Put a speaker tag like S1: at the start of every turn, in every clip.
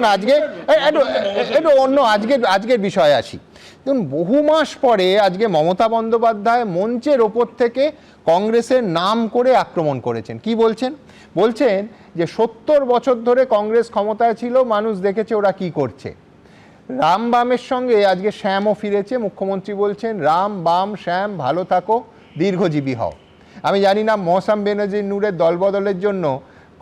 S1: দেখুন, আজকে একটু অন্য আজকের আজকের বিষয়ে আসি। দেখুন, বহু মাস পরে আজকে মমতা বন্দ্যোপাধ্যায় মঞ্চের ওপর থেকে কংগ্রেসের নাম করে আক্রমণ করেছেন। কি বলছেন? বলছেন যে, সত্তর বছর ধরে কংগ্রেস ক্ষমতায় ছিল, মানুষ দেখেছে ওরা কি করছে। রাম বামের সঙ্গে আজকে শ্যামও ফিরেছে, মুখ্যমন্ত্রী বলছেন, রাম, বাম, শ্যাম, ভালো থাকো, দীর্ঘজীবী হও। আমি জানি না, মৌসাম বেনাজির নূরের দলবদলের জন্য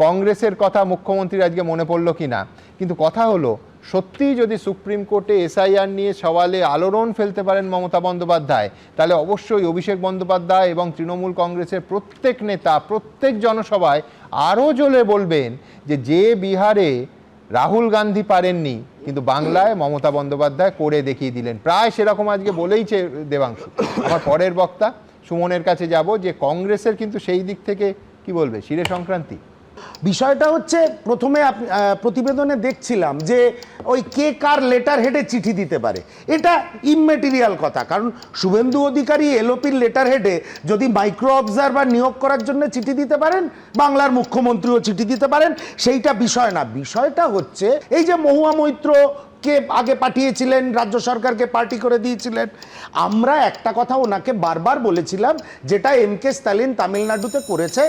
S1: কংগ্রেসের কথা মুখ্যমন্ত্রীর আজকে মনে পড়ল কি না? কিন্তু কথা হলো, সত্যিই যদি সুপ্রিম কোর্টে এসআইআর নিয়ে সওয়ালে আলোড়ন ফেলতে পারেন মমতা বন্দ্যোপাধ্যায়, তাহলে অবশ্যই অভিষেক বন্দ্যোপাধ্যায় এবং তৃণমূল কংগ্রেসের প্রত্যেক নেতা, প্রত্যেক জনসভায় আরও জ্বলে বলবেন যে যে বিহারে রাহুল গান্ধী পারেননি, কিন্তু বাংলায় মমতা বন্দ্যোপাধ্যায় করে দেখিয়ে দিলেন। প্রায় সেরকম আজকে বলেইছে দেবাংশু। আমার পরের বক্তা সুমনের কাছে যাব, যে কংগ্রেসের কিন্তু সেই দিক থেকে কি বলবে, শিরে সংক্রান্তি।
S2: বিষয়টা হচ্ছে প্রথমে প্রতিবেদনে দেখছিলাম যে ওই কে কার লেটার হেডে চিঠি দিতে পারে। এটা ইমমেটেরিয়াল কথা, কারণ শুভেন্দু অধিকারী এলোপির লেটার হেডে যদি মাইক্রো অবজারভার নিয়োগ করার জন্য চিঠি দিতে পারেন, বাংলার মুখ্যমন্ত্রীও চিঠি দিতে পারেন, সেইটা বিষয় না। বিষয়টা হচ্ছে এই যে মহুয়া মৈত্র কে আগে পাঠিয়েছিলেন, রাজ্য সরকারকে পার্টি করে দিয়েছিলেন, আমরা একটা কথা ওনাকে বারবার বলেছিলাম, যেটা এম কে স্টালিন তামিলনাড়ুতে করেছে,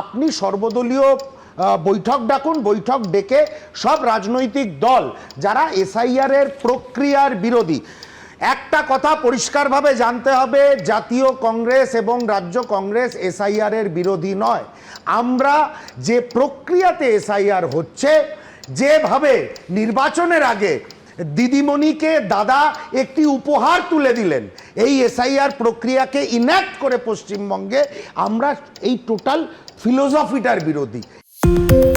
S2: আপনি সর্বদলীয় বৈঠক ডাকুন, বৈঠক ডেকে সব রাজনৈতিক দল যারা এসআইআর এর প্রক্রিয়ার বিরোধী। একটা কথা পরিষ্কারভাবে জানতে হবে, জাতীয় কংগ্রেস এবং রাজ্য কংগ্রেস এসআইআর এর বিরোধী নয়। আমরা যে প্রক্রিয়াতে এসআইআর হচ্ছে, যেভাবে নির্বাচনের আগে দিদিমণিকে দাদা একটি উপহার তুলে দিলেন, এই এসআইআর প্রক্রিয়াকে ইন্যাক্ট করে পশ্চিমবঙ্গে আমরা এই টোটাল ফিলোসফিটার বিরোধী। Thank you.